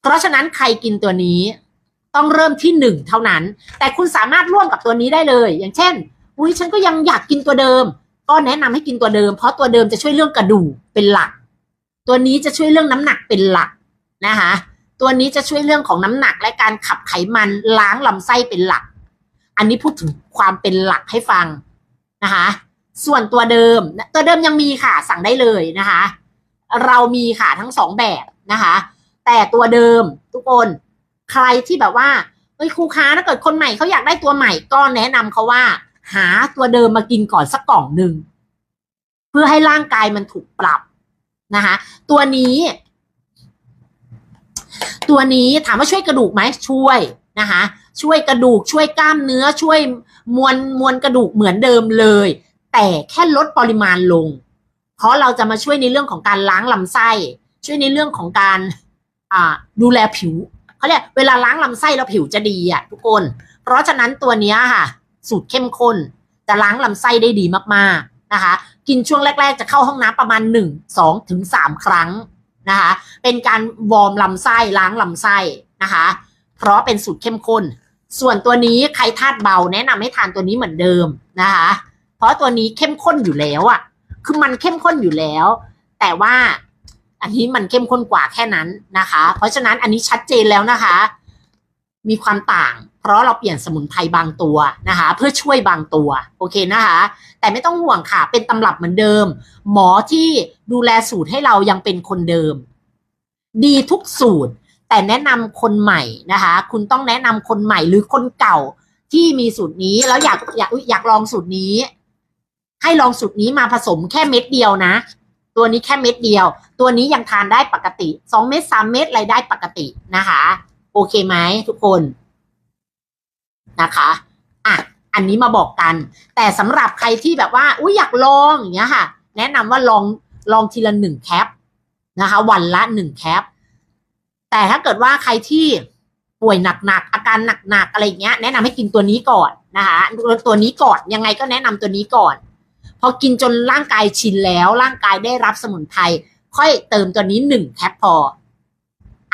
เพราะฉะนั้นใครกินตัวนี้ต้องเริ่มที่หนึ่งเท่านั้น แต่คุณสามารถร่วมกับตัวนี้ได้เลย อย่างเช่น อุ้ยฉันก็ยังอยากกินตัวเดิม ก็แนะนำให้กินตัวเดิม เพราะตัวเดิมจะช่วยเรื่องกระดูกเป็นหลัก ตัวนี้จะช่วยเรื่องน้ำหนักเป็นหลักนะคะตัวนี้จะช่วยเรื่องของน้ำหนักและการขับไขมันล้างลำไส้เป็นหลัก อันนี้พูดถึงความเป็นหลักให้ฟังนะคะส่วนตัวเดิมตัวเดิมยังมีค่ะสั่งได้เลยนะคะ เรามีค่ะทั้งสองแบบนะคะ แต่ตัวเดิมทุกคน ใครที่แบบว่าเฮ้ยครูค้าถ้าเกิดคนใหม่เขาอยากได้ตัวใหม่ก็แนะนำเขาว่า หาตัวเดิมมากินก่อนสักกล่องหนึ่งเพื่อให้ร่างกายมันถูกปรับนะคะ ตัวนี้ ตัวนี้ถามว่าช่วยกระดูกไหมช่วยนะคะ ช่วยกระดูกช่วยกล้ามเนื้อช่วยมวลมวลกระดูกเหมือนเดิมเลย แต่แค่ลดปริมาณลง เพราะเราจะมาช่วยในเรื่องของการล้างลำไส้ ช่วยในเรื่องของการ อ่าดูแลผิวเขาเรียกเวลาล้างลำไส้แล้วผิวจะดีอะทุกคน เพราะฉะนั้นตัวเนี้ยค่ะ สูตรเข้มข้นจะล้างลำไส้ได้ดีมากๆนะคะ กินช่วงแรก ๆ จะเข้าห้องน้ำประมาณ 1 2ถึง3ครั้งนะคะ เป็นการวอร์มลำไส้ล้างลำไส้นะคะ เพราะเป็นสูตรเข้มข้น ส่วนตัวนี้ใครธาตุเบาแนะนำให้ทานตัวนี้เหมือนเดิมนะคะ เพราะตัวนี้เข้มข้นอยู่แล้วอะ่ะ คือมันเข้มข้นอยู่แล้ว แต่ว่า อันนี้มันเข้มข้นกว่าแค่นั้นนะคะ เพราะฉะนั้นอันนี้ชัดเจนแล้วนะคะ มีความต่าง เพราะเราเปลี่ยนสมุนไพรบางตัวนะคะ เพื่อช่วยบางตัวโอเคนะคะ แต่ไม่ต้องห่วงค่ะ เป็นตำรับเหมือนเดิม หมอที่ดูแลสูตรให้เรายังเป็นคนเดิม ดีทุกสูตร แต่แนะนำคนใหม่นะคะ คุณต้องแนะนำคนใหม่หรือคนเก่าที่มีสูตรนี้แล้วอยากอยากอุ๊ยอยากลองสูตรนี้ ให้ลองสูตรนี้มาผสมแค่เม็ดเดียวนะ ตัวนี้แค่เม็ดเดียว ตัวนี้ยังทานได้ปกติ สองเม็ดสามเม็ดอะไรได้ปกตินะคะ โอเคไหมทุกคนนะคะอะอันนี้มาบอกกัน แต่สำหรับใครที่แบบว่าอุ้ยอยากลองอย่างเงี้ยค่ะ แนะนำว่าลองลองทีละหนึ่งแคปนะคะ วันละหนึ่งแคป แต่ถ้าเกิดว่าใครที่ป่วยหนักๆอาการหนักๆอะไรเงี้ย แนะนำให้กินตัวนี้ก่อนนะคะตัวนี้ก่อนยังไงก็แนะนำตัวนี้ก่อน พอกินจนร่างกายชินแล้ว ร่างกายได้รับสมุนไพรค่อยเติมตัวนี้หนึ่งแคปพอ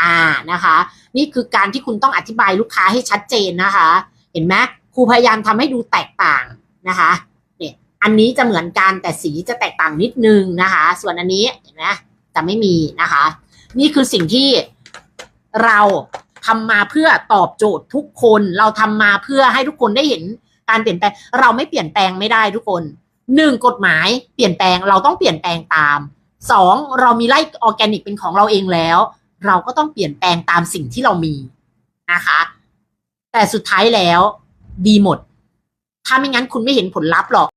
อ่านะคะ นี่คือการที่คุณต้องอธิบายลูกค้าให้ชัดเจนนะคะ เห็นไหมครูพยายามทำให้ดูแตกต่างนะคะเนี่ยอันนี้จะเหมือนกันแต่สีจะแตกต่างนิดนึงนะคะ ส่วนอันนี้เห็นไหมจะไม่มีนะคะ นี่คือสิ่งที่เราทำมาเพื่อตอบโจทย์ทุกคน เราทำมาเพื่อให้ทุกคนได้เห็นการเปลี่ยนแปลง เราไม่เปลี่ยนแปลงไม่ได้ทุกคน หนึ่งกฎหมายเปลี่ยนแปลงเราต้องเปลี่ยนแปลงตามสองเรามีไร่ออร์แกนิกเป็นของเราเองแล้ว เราก็ต้องเปลี่ยนแปลงตามสิ่งที่เรามีนะคะ แต่สุดท้ายแล้วดีหมด ถ้าไม่งั้นคุณไม่เห็นผลลัพธ์หรอก